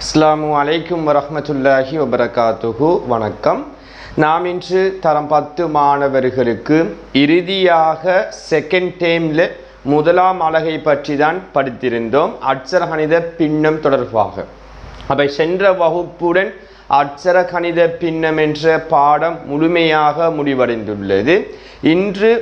அஸ்ஸலாமு அலைக்கும் வரமத்துல்லாஹி வபரகாத்துஹு. வணக்கம். நாம் இன்று தரம் பத்து மாணவர்களுக்கு இறுதியாக செகண்ட் டேமில் முதலாம் அலகை பற்றி தான் படித்திருந்தோம். அட்சர கணித பின்னம் தொடர்பாக. அவை சென்ற வகுப்புடன் அட்சர கணித பின்னம் என்ற பாடம் முழுமையாக முடிவடைந்துள்ளது. இன்று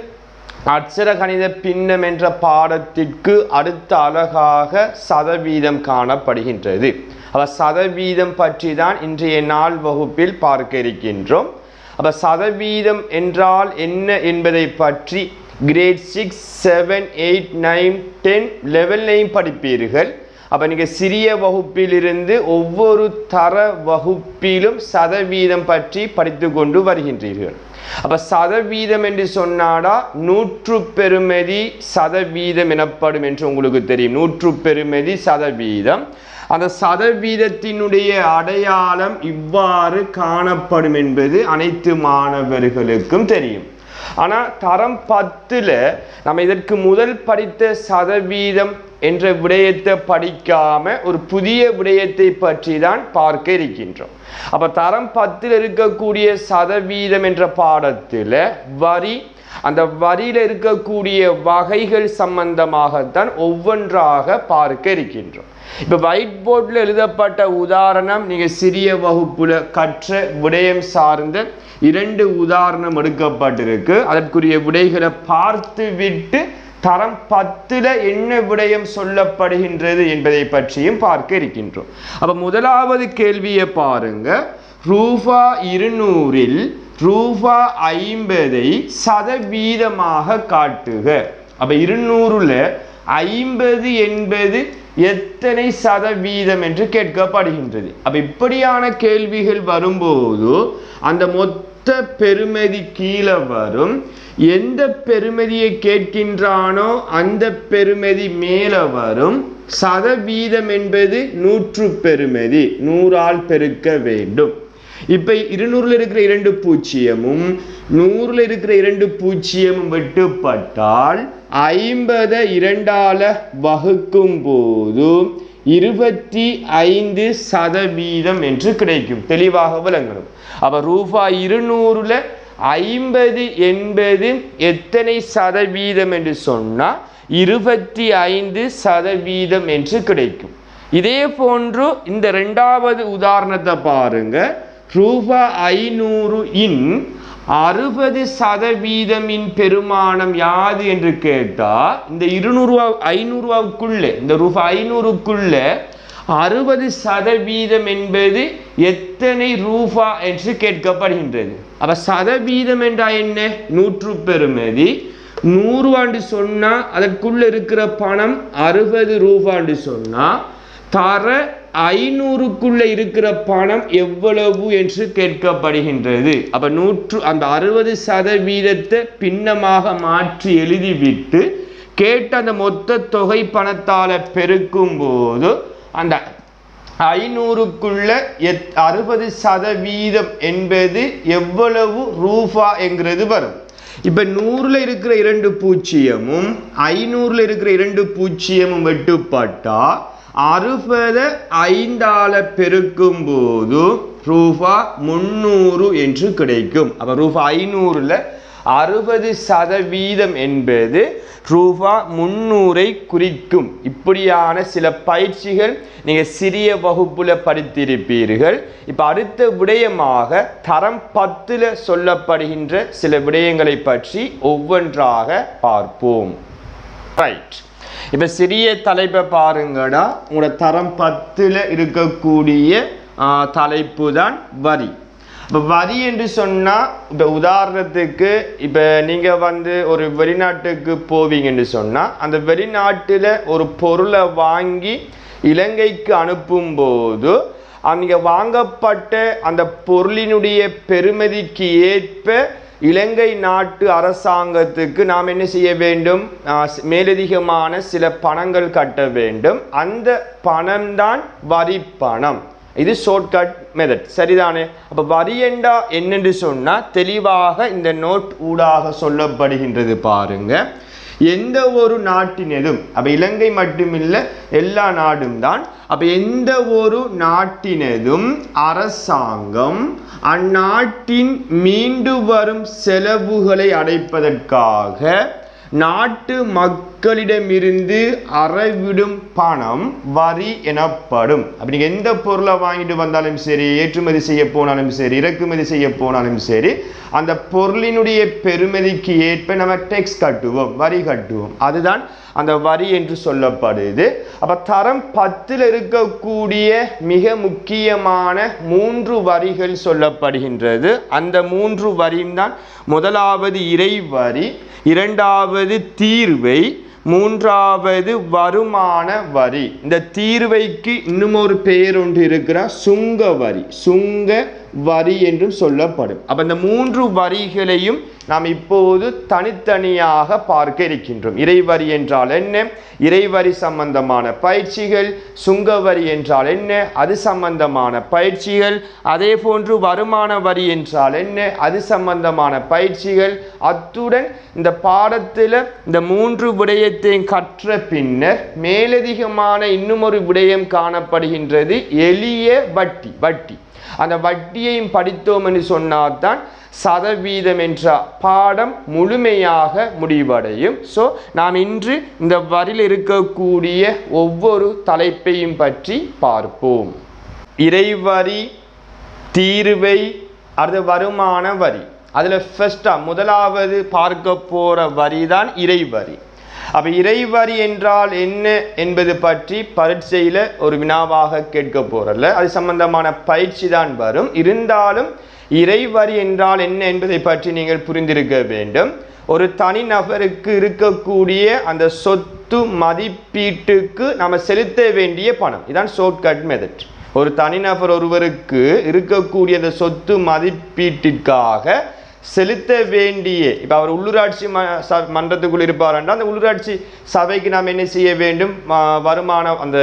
அட்சர கணித பின்னம் என்ற பாடத்திற்கு அடுத்த அழகாக சதவீதம் காணப்படுகின்றது. அப்போ சதவீதம் பற்றி தான் இன்றைய நாள் வகுப்பில் பார்க்க இருக்கின்றோம். அப்போ சதவீதம் என்றால் என்ன என்பதை பற்றி grade six seven eight nine ten லெவல்லையும் படிப்பீர்கள். அப்போ நீங்கள் சிறிய வகுப்பிலிருந்து ஒவ்வொரு தர வகுப்பிலும் சதவீதம் பற்றி படித்து கொண்டு வருகின்றீர்கள். அப்போ சதவீதம் என்று சொன்னாடா நூற்று பெருமதி சதவீதம் எனப்படும் என்று உங்களுக்கு தெரியும். நூற்று பெருமதி சதவீதம். அந்த சதவீதத்தினுடைய அடையாளம் இவ்வாறு காணப்படும் என்பது அனைத்து மாணவர்களுக்கும் தெரியும். ஆனால் தரம் பத்தில் நம்ம இதற்கு முதல் படித்த சதவீதம் என்ற விடயத்தை படிக்காம ஒரு புதிய விடயத்தை பற்றி தான் பார்க்க இருக்கின்றோம். அப்ப தரம் பத்தில் இருக்கக்கூடிய சதவீதம் என்ற பாடத்தில் வரி அந்த வரியில் இருக்கக்கூடிய வகைகள் சம்பந்தமாகத்தான் ஒவ்வொன்றாக பார்க்க இருக்கின்றோம். இப்போ ஒயிட் போர்டில் எழுதப்பட்ட உதாரணம் நீங்கள் சிறிய வகுப்புல கற்ற விடயம் சார்ந்த இரண்டு உதாரணம் எடுக்கப்பட்டிருக்கு. அதற்குரிய விடைகளை பார்த்து விட்டு தரம் பத்துல என்ன விடயம் சொல்லப்படுகின்றது என்பதை பற்றியும் பார்க்க இருக்கின்றோம். அப்ப முதலாவது கேள்வியை பாருங்க. ரூபா இருநூறில் ரூபா ஐம்பதை சதவீதமாக காட்டுக. அப்ப இருநூறுல ஐம்பது என்பது எத்தனை சதவீதம் என்று கேட்கப்படுகின்றது. அப்ப இப்படியான கேள்விகள் வரும்போது அந்த மொத்த பெருமதி கீழே வரும். எந்த பெருமதியை கேட்கின்றானோ அந்த பெருமதி மேலே வரும். சதவீதம் என்பது நூற்று பெருமதி நூறால் பெருக்க வேண்டும். இப்ப இருநூறுல இருக்கிற இரண்டு பூஜ்ஜியமும் நூறுல இருக்கிற இரண்டு பூஜ்ஜியமும் வெட்டுப்பட்டால் ஐம்பதை இரண்டால வகுக்கும் போது இருபத்தி ஐந்து சதவீதம் என்று கிடைக்கும். தெளிவாக விளங்கணும். அப்போ ரூபாய் இருநூறுல ஐம்பது என்பது எத்தனை சதவீதம் என்று சொன்னால் இருபத்தி ஐந்து சதவீதம் என்று கிடைக்கும். இதே போன்று இந்த ரெண்டாவது உதாரணத்தை பாருங்க. ரூபா ஐநூறு இன் அறுபது சதவீதமின் பெருமானம் யாது என்று கேட்டால் இந்த இருநூறுவா ஐநூறுரூவாவுக்குள்ளே இந்த ரூபாய் ஐநூறுக்குள்ளே அறுபது சதவீதம் என்பது எத்தனை ரூபா என்று கேட்கப்படுகின்றது. அப்போ சதவீதம் என்றா என்ன? நூற்று பெருமதி. நூறுவாண்டு சொன்னால் அதற்குள்ளே இருக்கிற பணம் அறுபது ரூபாண்டு சொன்னால் தர ஐநூறுக்குள்ள இருக்கிற பணம் எவ்வளவு என்று கேட்கப்படுகின்றது. அப்ப நூற்று அந்த அறுபது சதவீதத்தை பின்னமாக மாற்றி எழுதிவிட்டு கேட்ட அந்த மொத்த தொகை பணத்தால பெருக்கும் போது அந்த ஐநூறுக்குள்ள எத் அறுபது சதவீதம் என்பது எவ்வளவு ரூபா என்கிறது வரும். இப்ப நூறுல இருக்கிற இரண்டு பூஜ்ஜியமும் ஐநூறுல இருக்கிற இரண்டு பூஜ்ஜியமும் வெட்டுப்பட்டா அறுபதை ஐந்தால பெருக்கும் போது ரூபா முந்நூறு என்று கிடைக்கும். அப்போ ரூபா ஐநூறுல அறுபது சதவீதம் என்பது ரூபா முந்நூறை குறிக்கும். இப்படியான சில பயிற்சிகள் நீங்கள் சிறிய வகுப்பில் படித்திருப்பீர்கள். இப்போ அடுத்த விடயமாக தரம் பத்தில் சொல்லப்படுகின்ற சில விடயங்களை பற்றி ஒவ்வொன்றாக பார்ப்போம். ரைட் இப்போ சிறிய தலைப்பை பாருங்கடா. உங்களோட தரம் பத்தில் இருக்கக்கூடிய தலைப்பு தான் வரி. இப்போ வரி என்று சொன்னால் இப்போ உதாரணத்துக்கு இப்போ நீங்கள் வந்து ஒரு வெளிநாட்டுக்கு போவீங்கன்னு சொன்னால் அந்த வெளிநாட்டில் ஒரு பொருளை வாங்கி இலங்கைக்கு அனுப்பும்போது அங்கே வாங்கப்பட்ட அந்த பொருளினுடைய பெருமதிக்கு ஏற்ப இலங்கை நாட்டு அரசாங்கத்துக்கு நாம் என்ன செய்ய வேண்டும்? மேலதிகமான சில பணங்கள் கட்ட வேண்டும். அந்த பணம்தான் வரி பணம். இது ஷார்ட்கட் மெதட் சரிதானே? அப்போ வரியண்டா என்னென்று சொன்னால் தெளிவாக இந்த நோட் ஊடாக சொல்லப்படுகின்றது பாருங்க. எந்த ஒரு நாட்டினதும் அப்போ இலங்கை மட்டுமில்லை எல்லா நாடும் தான் அப்போ எந்த ஒரு நாட்டினதும் அரசாங்கம் அந்நாட்டின் மீண்டு வரும் செலவுகளை அடைப்பதற்காக நாட்டு மக்களிடமிருந்து அறவிடும் பணம் வரி எனப்படும். அப்படி நீங்கள் எந்த பொருளை வாங்கிட்டு வந்தாலும் சரி ஏற்றுமதி செய்ய போனாலும் சரி இறக்குமதி செய்ய போனாலும் சரி அந்த பொருளினுடைய பெருமதிக்கு ஏற்ப நம்ம டெக்ஸ் கட்டுவோம் வரி கட்டுவோம். அதுதான் அந்த வரி என்று சொல்லப்படுது. அப்போ தரம் பத்தில் இருக்கக்கூடிய மிக முக்கியமான மூன்று வரிகள் சொல்லப்படுகின்றது. அந்த மூன்று வரியும் தான் முதலாவது இறை வரி இரண்டாவது தீர்வை மூன்றாவது வருமான வரி. இந்த தீர்வைக்கு இன்னும் ஒரு பெயர் ஒன்று இருக்கிற சுங்க வரி. சுங்க வரி என்றும் சொல்லப்படும். அப்ப இந்த மூன்று வரிகளையும் நாம் இப்போது தனித்தனியாக பார்க்க இருக்கின்றோம். இறைவரி என்றால் என்ன? இறைவரி சம்பந்தமான பயிற்சிகள் சுங்க வரி என்றால் என்ன? அது சம்பந்தமான பயிற்சிகள் அதே போன்று வருமான வரி என்றால் என்ன? அது சம்பந்தமான பயிற்சிகள். அத்துடன் இந்த பாடத்தில் இந்த மூன்று விடயத்தையும் கற்ற பின்னர் மேலதிகமான இன்னும் ஒரு விடயம் காணப்படுகின்றது. எளிய வட்டி வட்டி. அந்த வட்டியையும் படித்தோம் என்று சொன்னால்தான் சதவீதம் என்ற பாடம் முழுமையாக முடிவடையும். ஸோ நாம் இன்று இந்த வரியில் இருக்கக்கூடிய ஒவ்வொரு தலைப்பையும் பற்றி பார்ப்போம். இறைவரி தீர்வை அது வருமான வரி. அதில் ஃபஸ்ட்டாக முதலாவது பார்க்க போகிற வரி தான் இறைவரி. அப்போ இறைவரி என்றால் என்ன என்பது பற்றி பரீட்சையில் ஒரு வினாவாக கேட்க போகிறல்ல அது சம்பந்தமான பயிற்சி தான் வரும். இருந்தாலும் இறைவரி என்றால் என்ன என்பதை பற்றி நீங்கள் புரிந்திருக்க வேண்டும். ஒரு தனி நபருக்கு இருக்கக்கூடிய அந்த சொத்து மதிப்பீட்டுக்கு நம்ம செலுத்த வேண்டிய பணம். இதான் ஷார்ட்கட் மெதட் ஒரு தனிநபர் ஒருவருக்கு இருக்கக்கூடிய அந்த சொத்து மதிப்பீட்டிற்காக செலுத்த வேண்டிய. இப்போ அவர் உள்ளூராட்சி ம ச மன்றத்துக்குள் இருப்பார் என்றால் அந்த உள்ளூராட்சி சபைக்கு நாம் என்ன செய்ய வேண்டும்? வருமானம் அந்த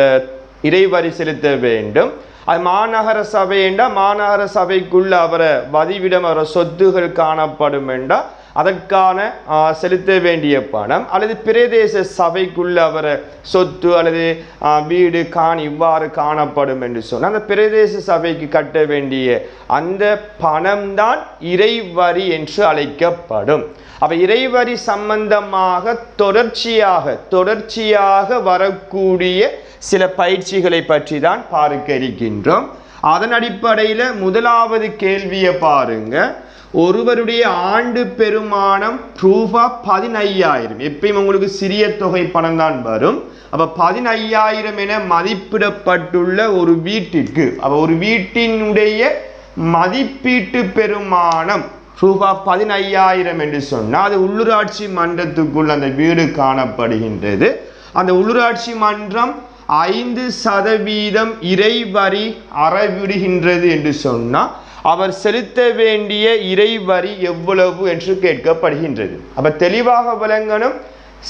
இறைவரி செலுத்த வேண்டும். அது மாநகர சபை என்றால் மாநகர சபைக்குள்ள அவரை வதிவிடம் அவரை சொத்துகள் காணப்படும் என்றால் அதற்கான செலுத்த வேண்டிய பணம் அல்லது பிரதேச சபைக்குள்ள அவர சொத்து அல்லது வீடு காணி இவ்வாறு காணப்படும் என்று சொன்னால் அந்த பிரதேச சபைக்கு கட்ட வேண்டிய அந்த பணம்தான் இறைவரி என்று அழைக்கப்படும். அவை இறைவரி சம்பந்தமாக தொடர்ச்சியாக தொடர்ச்சியாக வரக்கூடிய சில பயிற்சிகளை பற்றி தான் பார்க்க இருக்கின்றோம். அதன் அடிப்படையில் முதலாவது கேள்வியை பாருங்க. ஒருவருடைய ஆண்டு பெருமானம் ரூபா பதினையாயிரம். எப்பயும் உங்களுக்கு சிறிய தொகை பணம் தான் வரும். அப்போ பதினையாயிரம் என மதிப்பிடப்பட்டுள்ள ஒரு வீட்டிற்கு அப்போ ஒரு வீட்டினுடைய மதிப்பீட்டு பெருமானம் ரூபா பதினையாயிரம் என்று சொன்னால் அது உள்ளூராட்சி மன்றத்துக்குள் அந்த வீடு காணப்படுகின்றது. அந்த உள்ளூராட்சி மன்றம் ஐந்து சதவீதம் இறைவரி அறவிடுகின்றது என்று சொன்னால் அவர் செலுத்த வேண்டிய இறைவரி எவ்வளவு என்று கேட்கப்படுகின்றது. அப்போ தெளிவாக விளங்கணும்.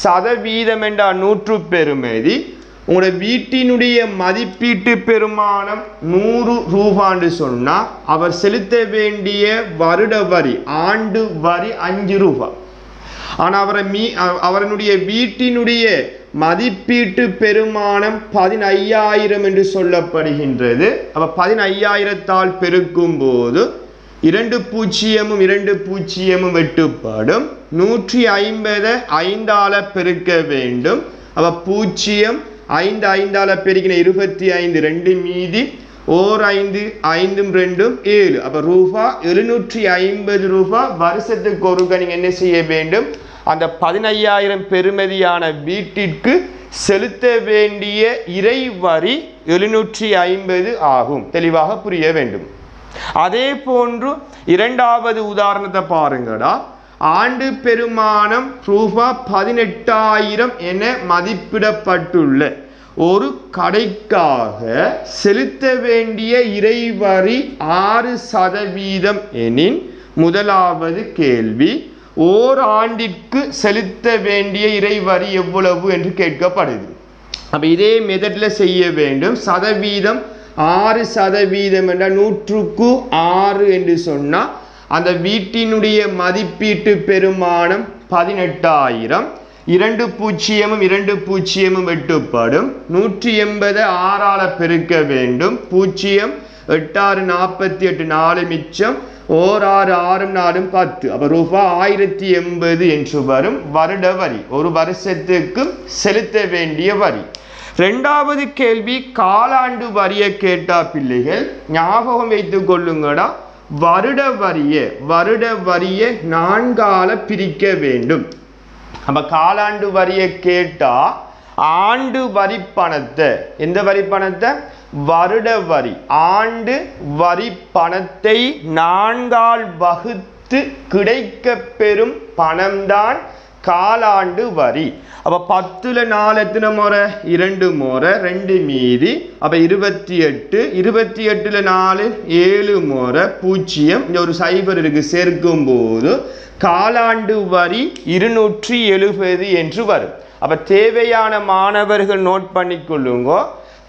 சதவீதம் என்றால் நூற்று பெருமதி உங்களோட வீட்டினுடைய மதிப்பீட்டு பெருமானம் நூறு ரூபான்னு சொன்னால் அவர் செலுத்த வேண்டிய வருட வரி ஆண்டு வரி அஞ்சு ரூபாய் ஆனால் அவரை மீ அவரனுடைய வீட்டினுடைய மதிப்பீட்டு பெருமானம் பதினையாயிரம் என்று சொல்லப்படுகின்றது. அப்ப பதினையாயிரத்தால் பெருக்கும் போது இரண்டு பூஜ்ஜியமும் இரண்டு பூஜ்ஜியமும் வெட்டுப்படும். நூற்றி ஐம்பதை ஐந்தால பெருக்க வேண்டும். அவ பூஜ்ஜியம் ஐந்து ஐந்தால பெருக்கின இருபத்தி ஐந்து ரெண்டு மீதி ஓர் ஐந்து ஐந்தும் ரெண்டும் ஏழு. அப்ப ரூபா எழுநூற்றி ஐம்பது ரூபா வருஷத்துக்கு ஒருக்க நீங்க என்ன செய்ய வேண்டும்? அந்த பதினையாயிரம் பெறுமதியான வீட்டிற்கு செலுத்த வேண்டிய இறை வரி எழுநூற்றி ஐம்பது ஆகும். தெளிவாக புரிய வேண்டும். அதே போன்று இரண்டாவது உதாரணத்தை பாருங்கடா. ஆண்டு பெருமானம் ரூபா பதினெட்டாயிரம் என மதிப்பிடப்பட்டுள்ள ஒரு கடைக்காக செலுத்த வேண்டிய இறைவரி ஆறு சதவீதம் எனின் முதலாவது கேள்வி ஓர் ஆண்டிற்கு செலுத்த வேண்டிய இறைவரி எவ்வளவு என்று கேட்கப்படுது. அப்போ இதே மெதடில் செய்ய வேண்டும். சதவீதம் ஆறு சதவீதம் என்றால் நூற்றுக்கு ஆறு என்று சொன்னால் அந்த வீட்டினுடைய மதிப்பீட்டு பெருமானம் பதினெட்டாயிரம். இரண்டு பூஜ்ஜியமும் இரண்டு பூஜ்ஜியமும் வெட்டுப்படும் நூற்றி எண்பது ஆறால் பெருக்க வேண்டும். பூஜ்ஜியம் எட்டாறு நாற்பத்தி எட்டு நாலு மிச்சம். ஓர் ஆறு ஆறும் நாலும் பத்து. அப்போ ரூபாய் ஆயிரத்தி எண்பது என்று வரும் வருட வரி. ஒரு வருஷத்துக்கு செலுத்த வேண்டிய வரி. ரெண்டாவது கேள்வி காலாண்டு வரியை கேட்டா பிள்ளைகள் ஞாபகம் வைத்துக் கொள்ளுங்கடா. வருட வரிய வருட வரியை நான்கால பிரிக்க வேண்டும். நம்ம காலாண்டு வரியை கேட்டா ஆண்டு வரி பணத்தை எந்த வரி பணத்தை வருட வரி ஆண்டு வரி பணத்தை நான்கால் வகுத்து கிடைக்க பெறும் பணம்தான் காலாண்டு வரி. அப்போ பத்தில் நாலு எத்தனை முறை இரண்டு முறை ரெண்டு மீதி. அப்போ இருபத்தி எட்டு இருபத்தி எட்டில் நாலு ஏழு முறை பூஜ்ஜியம். இங்கே ஒரு சைபர் இருக்குது சேர்க்கும் போது காலாண்டு வரி இருநூற்றி எழுபது என்று வரும். அப்போ தேவையான மாணவர்கள் நோட் பண்ணிக்கொள்ளுங்கோ.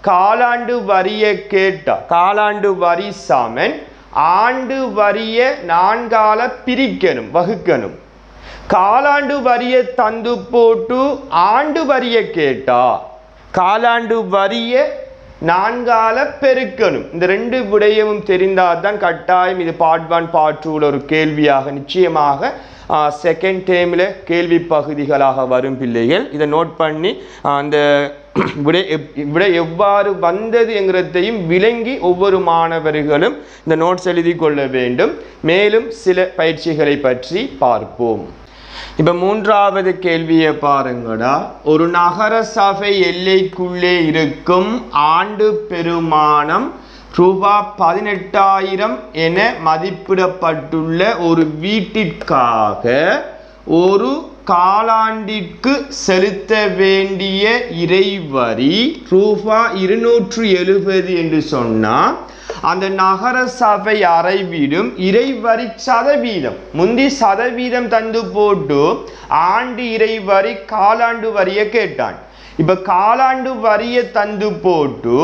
காலாண்டு வரியை கேட்டா காலாண்டு வரி சமன் ஆண்டு வரியை நான்கால பிரிக்கணும் வகுக்கணும். காலாண்டு வரியை தந்து போட்டு ஆண்டு வரியை கேட்டா காலாண்டு வரியை நான்கால பெருக்கணும். இந்த ரெண்டு விடயமும் தெரிந்தால் தான் கட்டாயம் இது பார்ட் ஒன் பார்ட் டூவில் ஒரு கேள்வியாக நிச்சயமாக செகண்ட் டேமில் கேள்வி பகுதிகளாக வரும் பிள்ளைகள். இதை நோட் பண்ணி அந்த விடை எப்- விடை எவ்வாறு வந்தது என்கிறதையும் விளங்கி ஒவ்வொரு மாணவர்களும் இந்த நோட்ஸ் எழுதி கொள்ள வேண்டும். மேலும் சில பயிற்சிகளை பற்றி பார்ப்போம். இப்போ மூன்றாவது கேள்வியை பாருங்கடா. ஒரு நகர சபை எல்லைக்குள்ளே இருக்கும் ஆண்டு பெருமானம் ரூபா பதினெட்டாயிரம் என மதிப்பிடப்பட்டுள்ள ஒரு வீட்டிற்காக ஒரு காலாண்டிற்கு செலுத்த வேண்டிய இறைவரி ரூபா இருநூற்று எழுபது என்று சொன்னால் அந்த நகர சபை அறைவீடும் இறைவரி சதவீதம் முந்தி சதவீதம் தந்து போட்டு ஆண்டு இறைவரி காலாண்டு வரியை கேட்டான். இப்போ காலாண்டு வரியை தந்து போட்டு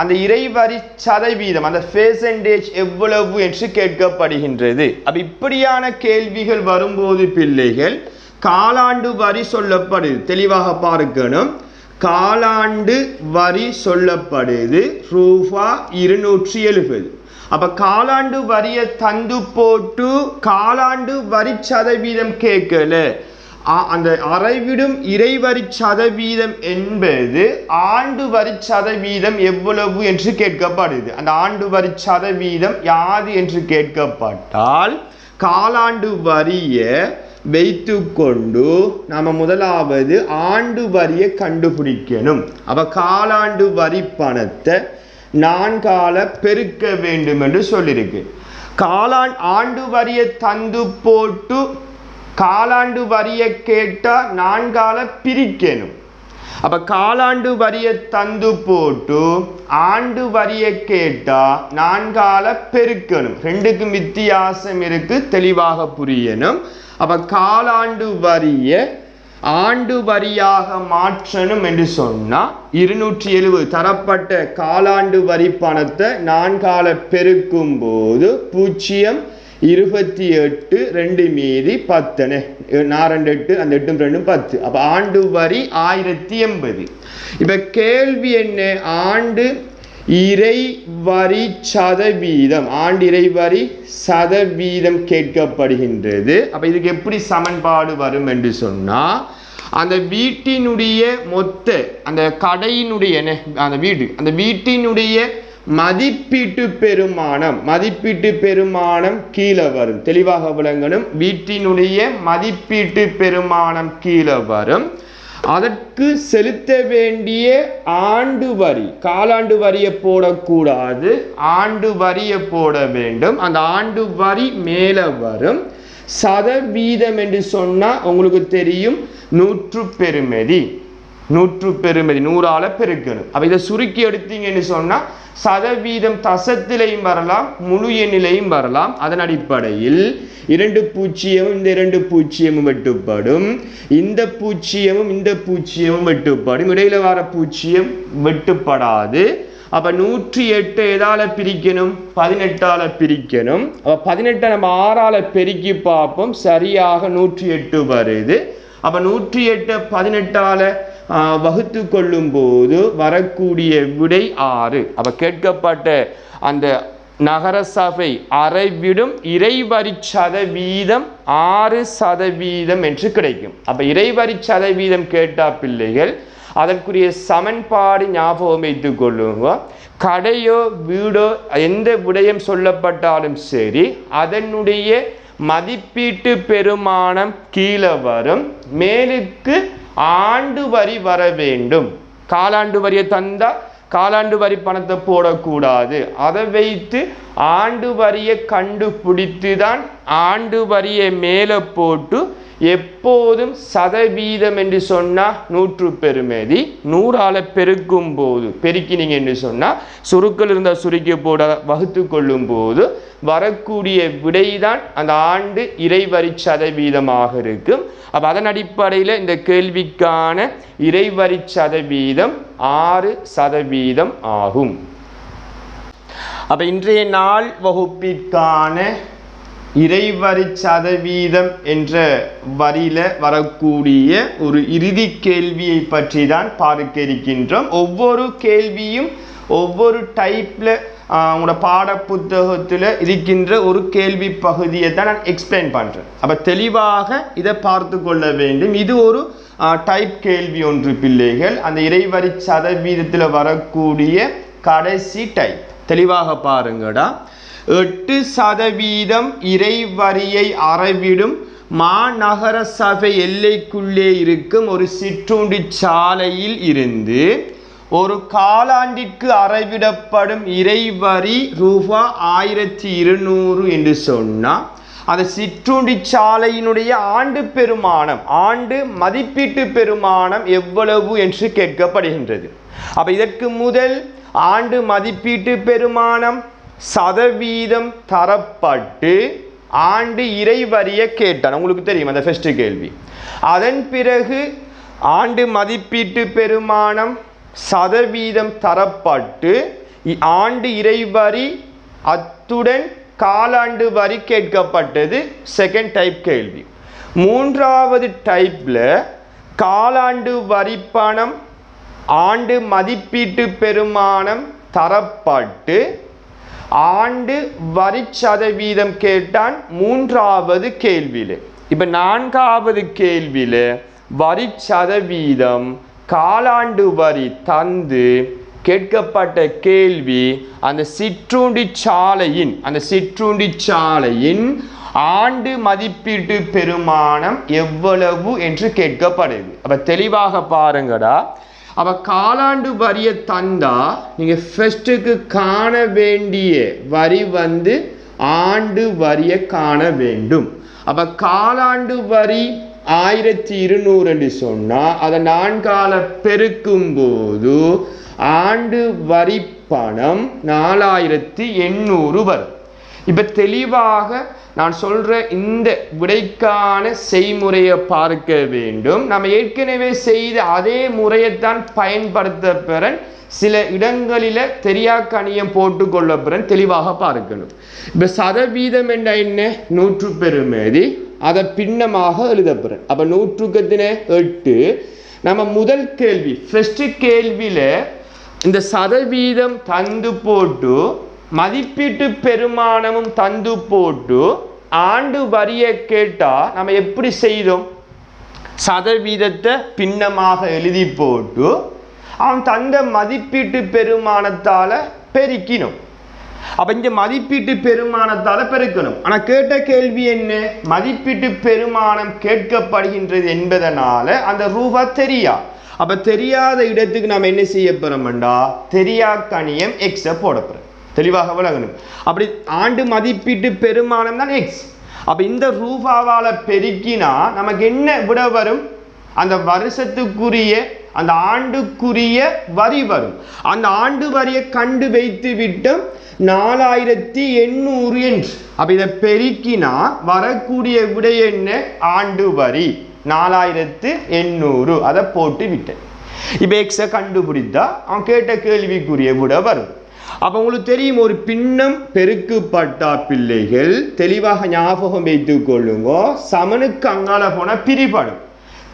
அந்த இறைவரி சதவீதம் அந்த பெர்சன்டேஜ் எவ்வளவு என்று கேட்கப்படுகின்றது. அப்போ இப்படியான கேள்விகள் வரும்போது பிள்ளைகள் காலாண்டு வரி சொல்லப்படுது. தெளிவாக பார்க்கணும். காலாண்டு வரி சொல்லப்படுது. ரூபா இருநூற்றி எழுபது. அப்போ காலாண்டு வரியை தந்து போட்டு காலாண்டு வரி சதவீதம் கேட்கல. அந்த அறைவிடும் இறைவரி சதவீதம் என்பது ஆண்டு வரி சதவீதம் எவ்வளவு என்று கேட்கப்படுது. அந்த ஆண்டு வரி சதவீதம் யாது என்று கேட்கப்பட்டால் காலாண்டு வரியை வைத்துக்கொண்டு நாம் முதலாவது ஆண்டு வரியை கண்டுபிடிக்கணும். அப்போ காலாண்டு வரி பணத்தை நான்கால பெருக்க வேண்டும் என்று சொல்லியிருக்கு காலாண் ஆண்டு வரியை தந்து போட்டு காலாண்டு வரியை கேட்டால் நான்கால பிரிக்கணும். அப்ப காலாண்டு வரியை தந்து போட்டு ஆண்டு வரியை கேட்டா நான்கால பெருக்கணும். ரெண்டுக்கும் வித்தியாசம் இருக்கு தெளிவாக புரியணும். அப்ப காலாண்டு வரியை ஆண்டு வரியாக மாற்றணும் என்று சொன்னா இருநூற்றி எழுபது தரப்பட்ட காலாண்டு வரி பணத்தை நான்கால பெருக்கும் போது பூஜ்ஜியம் இருபத்தி எட்டு ரெண்டு மீதி பத்துனே. நான் ரெண்டு எட்டு அந்த எட்டும் ரெண்டும் பத்து. அப்போ ஆண்டு வரி ஆயிரத்தி எண்பது. இப்போ கேள்வி என்ன? ஆண்டு இறை வரி சதவீதம். ஆண்டு இறை வரி சதவீதம் கேட்கப்படுகின்றது. அப்போ இதுக்கு எப்படி சமன்பாடு வரும் என்று சொன்னால் அந்த வீட்டினுடைய மொத்த அந்த கடையினுடைய அந்த வீடு. அந்த வீட்டினுடைய மதிப்பீட்டு பெருமானம் மதிப்பீட்டு பெருமானம் கீழே வரும். தெளிவாக விளங்கணும். வீட்டினுடைய மதிப்பீட்டு பெருமானம் கீழே வரும். அதற்கு செலுத்த வேண்டிய ஆண்டு வரி. காலாண்டு வரியை போடக்கூடாது. ஆண்டு வரியை போட வேண்டும். அந்த ஆண்டு வரி மேலே வரும். சதவீதம் என்று சொன்னால் உங்களுக்கு தெரியும். நூற்று பெருமதி. நூற்று பெருமதி நூறால பெருக்கணும். அப்ப இதை சுருக்கி எடுத்தீங்கன்னு சொன்னா சதவீதம் தசத்திலையும் வரலாம் முழு எண்ணிலையும் வரலாம். அதன் அடிப்படையில் இரண்டு பூச்சியமும் இந்த இரண்டு பூச்சியமும் வெட்டுப்படும். இந்த பூச்சியமும் இந்த பூச்சியமும் வெட்டுப்படும். இடையில வர பூச்சியம் வெட்டுப்படாது. அப்ப நூற்றி எட்டு எதால பிரிக்கணும்? பதினெட்டால பிரிக்கணும். அப்ப பதினெட்டை நம்ம ஆறால பெருக்கி பார்ப்போம். சரியாக நூற்றி எட்டு வருது. அப்ப நூற்றி எட்டு பதினெட்டால வகுத்து கொள்ளும் போது வரக்கூடிய விடை ஆறு. அப்போ கேட்கப்பட்ட அந்த நகரசபை அறைவிடும் இறைவரி சதவீதம் ஆறு சதவீதம் என்று கிடைக்கும். அப்ப இறைவரி சதவீதம் கேட்டா பிள்ளைகள் அதற்குரிய சமன்பாடு ஞாபகம் வைத்துக் கொள்ளுங்க. கடையோ வீடோ எந்த விடயம் சொல்லப்பட்டாலும் சரி அதனுடைய மதிப்பீட்டு பெருமானம் கீழே வரும். மேலுக்கு ஆண்டு வரி வர வேண்டும். காலாண்டு வரியை தந்தால் காலாண்டு வரி பணத்தை போடக்கூடாது. அதை வைத்து ஆண்டு வரியை கண்டுபிடித்து தான் ஆண்டு வரியை மேலே போட்டு எப்போதும் சதவீதம் என்று சொன்னால் நூற்று பெருமதி. நூறால் பெருக்கும் போது பெருக்கினீங்க என்று சொன்னால் சுருக்கள் இருந்தால் சுருக்கி போட வகுத்து கொள்ளும் போது வரக்கூடிய விடைதான் அந்த ஆண்டு இறைவரி சதவீதமாக இருக்கும். அப்போ அதன் அடிப்படையில் இந்த கேள்விக்கான இறைவரி சதவீதம் ஆறு சதவீதம் ஆகும். அப்போ இன்றைய நாள் வகுப்பிற்கான இறைவரி சதவீதம் என்ற வரியில வரக்கூடிய ஒரு இறுதி கேள்வியை பற்றி தான் பார்க்க இருக்கின்றோம் ஒவ்வொரு கேள்வியும் ஒவ்வொரு டைப்ல உங்களோட பாட புத்தகத்தில் இருக்கின்ற ஒரு கேள்வி பகுதியை தான் நான் எக்ஸ்பிளைன் பண்ணுறேன் அப்போ தெளிவாக இதை பார்த்து கொள்ள வேண்டும். இது ஒரு டைப் கேள்வி ஒன்று பிள்ளைகள். அந்த இறைவரி சதவீதத்தில் வரக்கூடிய கடைசி டைப் தெளிவாக பாருங்கடா. எட்டு சதவீதம் இறைவரியை அறவிடும் மாநகர சபை எல்லைக்குள்ளே இருக்கும் ஒரு சிற்றுண்டி சாலையில் இருந்து ஒரு காலாண்டிற்கு அறவிடப்படும் இறைவரி ரூபா ஆயிரத்தி இருநூறு என்று சொன்னால் அந்த சிற்றுண்டி சாலையினுடைய ஆண்டு பெருமானம் ஆண்டு மதிப்பீட்டு பெருமானம் எவ்வளவு என்று கேட்கப்படுகின்றது. அப்போ இதற்கு முதல் ஆண்டு மதிப்பீட்டு பெருமானம் சதவீதம் தரப்பட்டு ஆண்டு இறைவரியை கேட்டான். உங்களுக்கு தெரியும் அந்த ஃபர்ஸ்ட் கேள்வி. அதன் பிறகு ஆண்டு மதிப்பீட்டு பெருமானம் சதவீதம் தரப்பட்டு ஆண்டு இறைவரி அத்துடன் காலாண்டு வரி கேட்கப்பட்டது செகண்ட் டைப் கேள்வி. மூன்றாவது டைப்பில் காலாண்டு வரி பணம் ஆண்டு மதிப்பீட்டு பெருமானம் தரப்பட்டு ஆண்டு வரி சதவீதம் கேட்டான் மூன்றாவது கேள்வியில். இப்போ நான்காவது கேள்வியில் வரி சதவீதம் காலாண்டு வரி தந்து கேட்கப்பட்ட கேள்வி அந்த சிற்றுண்டி சாலையின் அந்த சிற்றுண்டி சாலையின் ஆண்டு மதிப்பீட்டு பெருமானம் எவ்வளவு என்று கேட்கப்படுது. அப்போ தெளிவாக பாருங்கடா. அப்போ காலாண்டு வரியை தந்தா நீங்கள் ஃபெஸ்ட்டுக்கு காண வேண்டிய வரி வந்து ஆண்டு வரியை காண வேண்டும். அப்போ காலாண்டு வரி ஆயிரத்தி இருநூறு என்று அதை நான்கால பெருக்கும் போது ஆண்டு வரி பணம் நாலாயிரத்தி எண்ணூறு வரும். இப்போ தெளிவாக நான் சொல்கிற இந்த விடைக்கான செய்முறையை பார்க்க வேண்டும். நம்ம ஏற்கனவே செய்த அதே முறையைத்தான் பயன்படுத்த பிறன் சில இடங்களில் தெரியா கணியம் போட்டு கொள்ள தெளிவாக பார்க்கணும். இப்போ சதவீதம் என்ற என்ன? நூற்று பெருமதி அதை பின்னமாக எழுதப்படுறேன் அப்போ நூற்றுக்கத்தின எட்டு. நம்ம முதல் கேள்வி ஃபஸ்ட்டு கேள்வியில் இந்த சதவீதம் தந்து போட்டு மதிப்பீட்டு பெருமானமும் தந்து போட்டு ஆண்டு வரியை கேட்டால் நம்ம எப்படி செய்தோம்? சதவீதத்தை பின்னமாக எழுதி போட்டு அவன் தந்த மதிப்பீட்டு பெருமானத்தால் பெருக்கினோம். அப்போ இந்த மதிப்பீட்டு பெருமானத்தால் பெருக்கணும். ஆனால் கேட்ட கேள்வி என்ன? மதிப்பீட்டு பெருமானம் கேட்கப்படுகின்றது என்பதனால அந்த ரூபா தெரியா? அப்போ தெரியாத இடத்துக்கு நம்ம என்ன செய்ய போகிறோம்டா தெரியா கணியம் எக்ஸை போட போகிறோம் தெளிவாக விளங்கணும். அப்படி ஆண்டு மதிப்பீட்டு பெருமானம் தான் எக்ஸ் அப்போ இந்த ரூபாவால் பெருக்கினா நமக்கு என்ன விட வரும்? அந்த வருஷத்துக்குரிய அந்த ஆண்டுக்குரிய வரி வரும். அந்த ஆண்டு வரியை கண்டு வைத்து விட்டோம் நாலாயிரத்தி எண்ணூறு என்று. அப்போ இதை பெருக்கினா வரக்கூடிய விடை என்ன? ஆண்டு வரி. நாலாயிரத்து எண்ணூறு. அதை போட்டு விட்டேன். இப்போ எக்ஸை கண்டுபிடித்தா அவன் கேட்ட கேள்விக்குரிய விட வரும். அப்போ உங்களுக்கு தெரியும் ஒரு பின்னம் பெருக்குப்பட்டா பிள்ளைகள் தெளிவாக ஞாபகம் வைத்து கொள்ளுங்கோ சமனுக்கு அங்கால போன பிரிபடும்.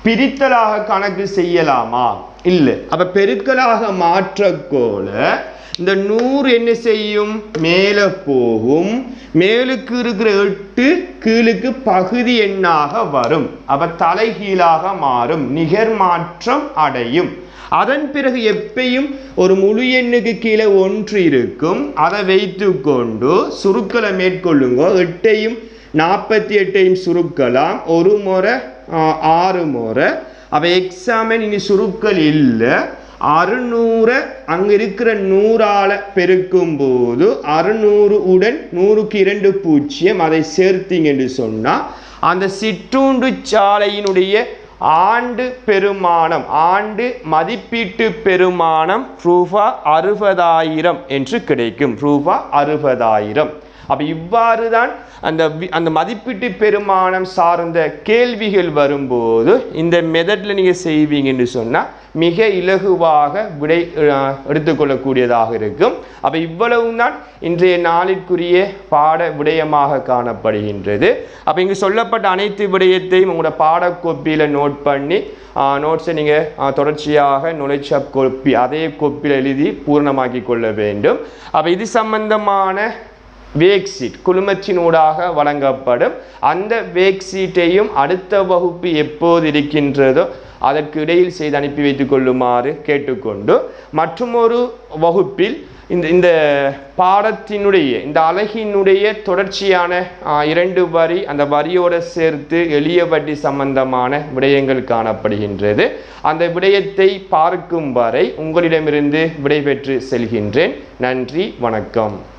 பிரித்தலாக கணக்கு செய்யலாமா? இல்லை. அப்ப பெருக்கலாக மாற்றக்கோல இந்த நூறு என்ன செய்யும்? மேலே போகும். மேலுக்கு இருக்கிற எட்டு கீழுக்கு பகுதி எண்ணாக வரும். அப்ப தலைகீழாக மாறும். நிகர் மாற்றம் அடையும். அதன் பிறகு எப்பையும் ஒரு முழு எண்ணுக்கு கீழே ஒன்று இருக்கும். அதை வைத்துக்கொண்டு சுருக்களை மேற்கொள்ளுங்க. எட்டையும் நாற்பத்தி எட்டையும் சுருக்கலாம். ஒரு முறை ஆறு முறை. அப்போ எக்ஸாமின் இனி சுருக்கள் இல்லை. அறுநூறை அங்கே இருக்கிற நூறால பெருக்கும் போது அறுநூறு உடன் நூறுக்கு இரண்டு பூஜ்ஜியம் அதை சேர்த்தீங்கன்னு சொன்னால் அந்த சிற்றூண்டு சாலையினுடைய ஆண்டு பெருமானம் ஆண்டு மதிப்பீட்டு பெருமானம் ரூபா அறுபதாயிரம் என்று கிடைக்கும். ரூபா அறுபதாயிரம். அப்போ இவ்வாறு தான் அந்த அந்த மதிப்பீட்டு பெருமானம் சார்ந்த கேள்விகள் வரும்போது இந்த மெதடில் நீங்கள் செய்வீங்கன்னு சொன்னால் மிக இலகுவாக விடை எடுத்துக்கொள்ளக்கூடியதாக இருக்கும். அப்போ இவ்வளவும் தான் இன்றைய நாளிற்குரிய பாட விடயமாக காணப்படுகின்றது. அப்போ இங்கு சொல்லப்பட்ட அனைத்து விடயத்தையும் உங்களோட பாடக்கோப்பியில் நோட் பண்ணி நோட்ஸை நீங்கள் தொடர்ச்சியாக நுழைச்ச கோப்பி அதே கோப்பியில் எழுதி பூர்ணமாக்கி கொள்ள வேண்டும். அப்போ இது சம்பந்தமான வேக் சீட் குழுமத்தினூடாக வழங்கப்படும். அந்த வேக் சீட்டையும் அடுத்த வகுப்பு எப்போது இருக்கின்றதோ அதற்கு இடையில் செய்து அனுப்பி வைத்துக் கொள்ளுமாறு கேட்டுக்கொண்டு மற்றுமொரு வகுப்பில் இந்த இந்த பாடத்தினுடைய இந்த அழகினுடைய தொடர்ச்சியான இரண்டு வரி அந்த வரியோடு சேர்த்து எளிய வட்டி சம்பந்தமான விடயங்கள் காணப்படுகின்றது. அந்த விடயத்தை பார்க்கும் வரை உங்களிடமிருந்து விடைபெற்று செல்கின்றேன். நன்றி வணக்கம்.